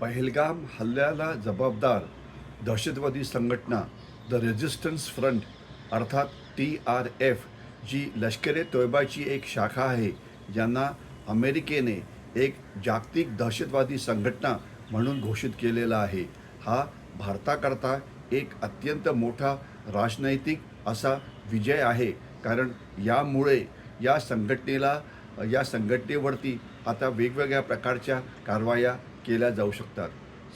पहलगाम हल्ल्याला जबाबदार दहशतवादी संघटना द रेझिस्टन्स फ्रंट अर्थात टी आर एफ जी लष्करे तोयबाची एक शाखा आहे ज्यांना अमेरिकेने एक जागतिक दहशतवादी संघटना म्हणून घोषित केलेला आहे. हा भारताकरता एक अत्यंत मोठा राजनैतिक असा विजय आहे कारण यामुळे या संघटनेला या संघटनेवरती आता वेगवेगळ्या प्रकारच्या कारवाया केल्या जाऊ शकतात.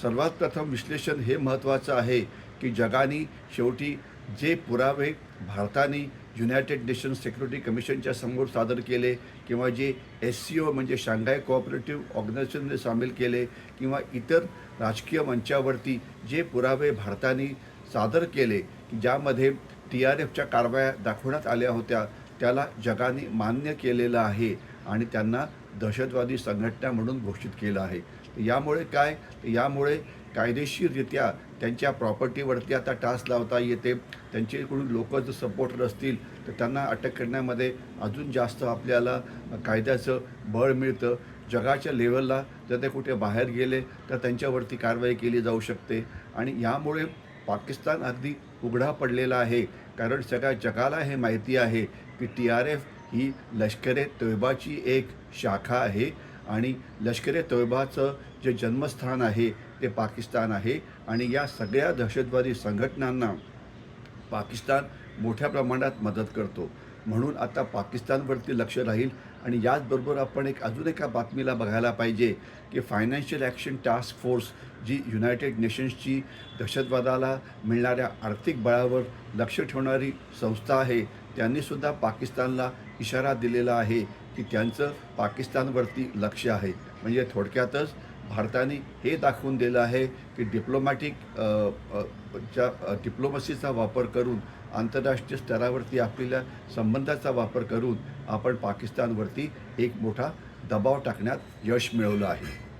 सर्वात प्रथम विश्लेषण हे महत्त्वाचं आहे की जगाने शेवटी जे पुरावे भारताने युनायटेड नेशन्स सिक्युरिटी कमिशनच्या समोर सादर केले किंवा जे एस सी ओ म्हणजे शांघाय कोऑपरेटिव्ह ऑर्गनायझेशनने सामील केले किंवा इतर राजकीय मंचावरती जे पुरावे भारताने सादर केले की ज्यामध्ये टी आर एफच्या कारवाया दाखवण्यात आल्या होत्या त्याला जगाने मान्य केलेलं आहे आणि त्यांना दहशतवादी संघटना म्हणून घोषित केलं आहे. यामुळे काय? यामुळे कायदेशीररित्या त्यांच्या प्रॉपर्टीवरती आता टास्क लावता येते. त्यांचेकडून लोक जर सपोर्टर असतील तर त्यांना अटक करण्यामध्ये अजून जास्त आपल्याला कायद्याचं बळ मिळतं. जगाच्या लेवलला जर ते कुठे बाहेर गेले तर त्यांच्यावरती कारवाई केली जाऊ शकते. आणि यामुळे पाकिस्तान अगदी उघडा पडलेला आहे. कारण सगळ्या जगाला हे माहिती आहे की टी आर एफ ही लष्करे तोयबाची एक शाखा आहे आणि लष्करे तोयबाचं जे जन्मस्थान आहे ते पाकिस्तान आहे आणि या सगळ्या दहशतवादी संघटनांना पाकिस्तान मोठ्या प्रमाणात मदत करतो. म्हणून आता पाकिस्तानवरती लक्ष राहील आणि याचबरोबर आपण एक अजून एका बातमीला बघायला पाहिजे की फायनान्शियल ॲक्शन टास्क फोर्स जी युनायटेड नेशन्सची दहशतवादाला मिळणाऱ्या आर्थिक बळावर लक्ष ठेवणारी संस्था आहे. त्यांनीसुद्धा पाकिस्तानला इशारा दिलेला आहे की त्यांचं पाकिस्तानवरती लक्ष आहे. म्हणजे थोडक्यातच भारताने हे दाखवून दिलं आहे की डिप्लोमॅटिक च्या डिप्लोमसीचा वापर करून आंतरराष्ट्रीय स्तरावरती आपल्या संबंधाचा वापर करून आपण पाकिस्तानवरती एक मोठा दबाव टाकण्यात यश मिळवलं आहे.